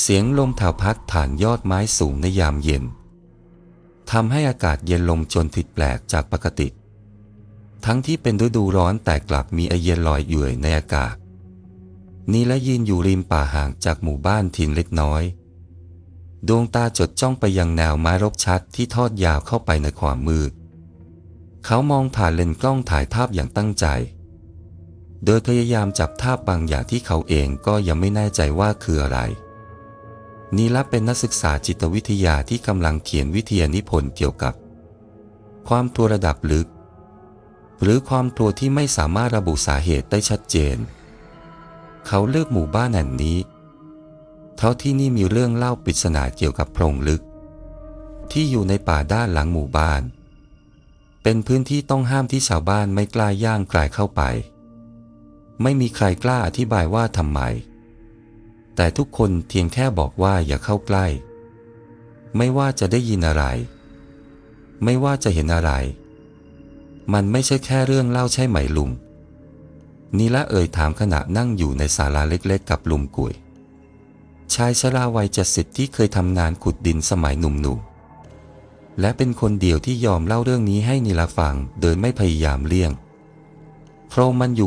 เสียงลมถาพัดผ่านยอดไม้สูงในยามเย็นทำให้อากาศเย็นลงจนผิดแปลกจากปกติ ทั้งที่เป็นฤดูร้อนแต่กลับมีไอเย็นลอยอยู่ในอากาศ นี่และยืนอยู่ริมป่าห่างจากหมู่บ้านทินเล็กน้อย ดวงตาจดจ้องไปยังแนวไม้รกชัดที่ทอดยาวเข้าไปในความมืด เขามองผ่านเลนส์กล้องถ่ายภาพอย่างตั้งใจ โดยพยายามจับภาพบางอย่างที่เขาเองก็ยังไม่แน่ใจว่าคืออะไร นีละเป็นนักศึกษาจิตวิทยาที่กำลังเขียนวิทยานิพนธ์เกี่ยวกับ ความตัวระดับลึก หรือความตัวที่ไม่สามารถระบุสาเหตุได้ชัดเจน เขาเลือกหมู่บ้านแห่งนี้ เท่าที่นี่มีเรื่องเล่าปริศนาเกี่ยวกับโพรงลึก ที่อยู่ในป่าด้านหลังหมู่บ้าน เป็นพื้นที่ต้องห้ามที่ชาวบ้านไม่กล้าย่างกลายเข้าไป ไม่มีใครกล้าอธิบายว่าทำไม แต่ทุกคนเพียงแค่บอกว่าอย่าเข้าใกล้ ไม่ว่าจะได้ยินอะไร ไม่ว่าจะเห็นอะไร มันไม่ใช่แค่เรื่องเล่าใช่ไหมลุงนีละเอ่ยถามขณะนั่งอยู่ในศาลาเล็กๆ กับลุงกุยชายชราวัยเจ็ดสิบที่เคยทำงานขุดดินสมัยหนุ่มๆ และเป็นคนเดียวที่ยอมเล่าเรื่องนี้ให้นีละฟังโดยไม่พยายามเลี่ยงเพราะมันอยู่